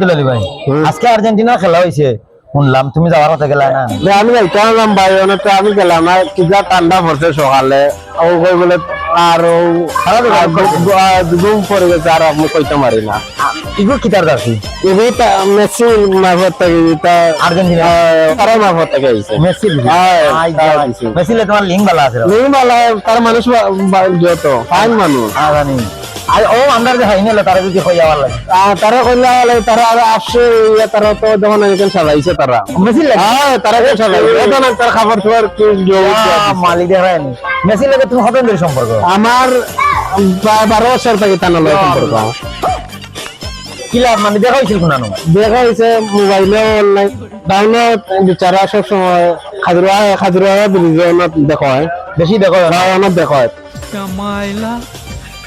আব্দুল আলী ভাই। আজকে আর্জেন্টিনা খেলা হয়েছে শুনলাম তুমি যাওয়ার কথা গেলা না? আমি যাইতে পারলাম ভাই অনেক আমি গেলাম না কিবা ঠান্ডা পড়ছে সকালে। ও কই বলে আর ও দুগুম পড়ে গেছে আর আমি কইতে পারি না। ইগো কিতার দাসি এটা মেসি মারফত থেকে এটা আর্জেন্টিনা? তারা মারফত থেকে আইছে। মেসি? হ্যাঁ। মেসি লে তোমার লিঙ্ক ভালো আছে। নেই মালা তার মানুষ যত ফাইন মানুষ। হ্যাঁ জানি। আর কি আমার বারো বছর সম্পর্ক। মানে দেখা হয়েছিল কোনানো দেখা হয়েছে মোবাইলে অনলাইন ডাউনলোড বিচারা সব সময় খাজুরা খাজুরা দেখো বেশি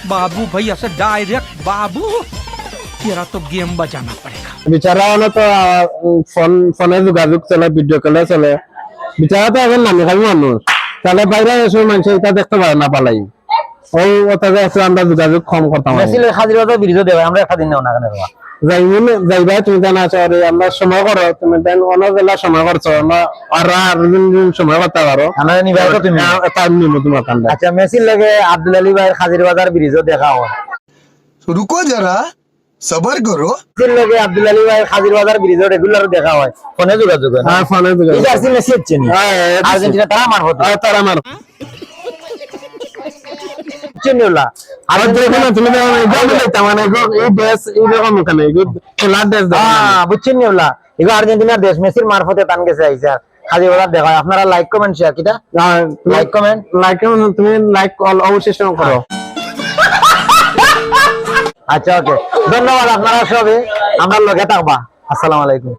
बाबू भैया से डायरेक्ट बाबू तेरा तो गेम बजाना पड़ेगा বিচারা অনেক তো আহ, ফোন ফোনে যোগাযোগ চলে ভিডিও কলে চলে বিচারা তো এখন নামি খাবি মানুষ তাহলে বাইরে এসে মানুষ এটা দেখতে পারে না পালাই ওই ওটা যে আছে আমরা যোগাযোগ কম করতাম মেসি লে খাদির কথা বিরিজ দেবে আমরা একটা দিন নেও না কেন যাইমিন যাইবা তুমি জানা আছো আরে আমরা সময় করো তুমি দেন অনজেলা সময় করছ আমরা আর আর দিন দিন সময় করতে পারো। আমরা নিবা তো তুমি। তার নিমু তোমার কান্দা আচ্ছা মেসির লাগে আব্দুল আলী ভাইয়ের হাজির বাজার ব্রিজও দেখা হয়। রুকো যারা সবার করো। মেসির লাগে আব্দুল আলী ভাইয়ের হাজির বাজার ব্রিজও রেগুলার দেখা হয়। ফোনে যোগাযোগ হ্যাঁ ফোনে যোগাযোগ এটা আসলে মেসি হচ্ছে না আর্জেন্টিনা তারা মারফত হ্যাঁ, তারা মারফত আর তুমি মানে এই ড্রেস এই রকম ওখানে এগো খেলার ড্রেস দেখো। না। হ্যাঁ বুঝছেন নি ওলা আর্জেন্টিনার দেশ মেসির মারফতে টান গেছে আইসা খাদির বাজার দেখা আপনারা লাইক কমেন্ট শেয়ার কিটা? লাইক কমেন্ট লাইক তুমি লাইক অবশ্যই করো। আচ্ছা ওকে ধন্যবাদ আপনারা সবে আমরা লগে থাকবা। আসসালামু আলাইকুম।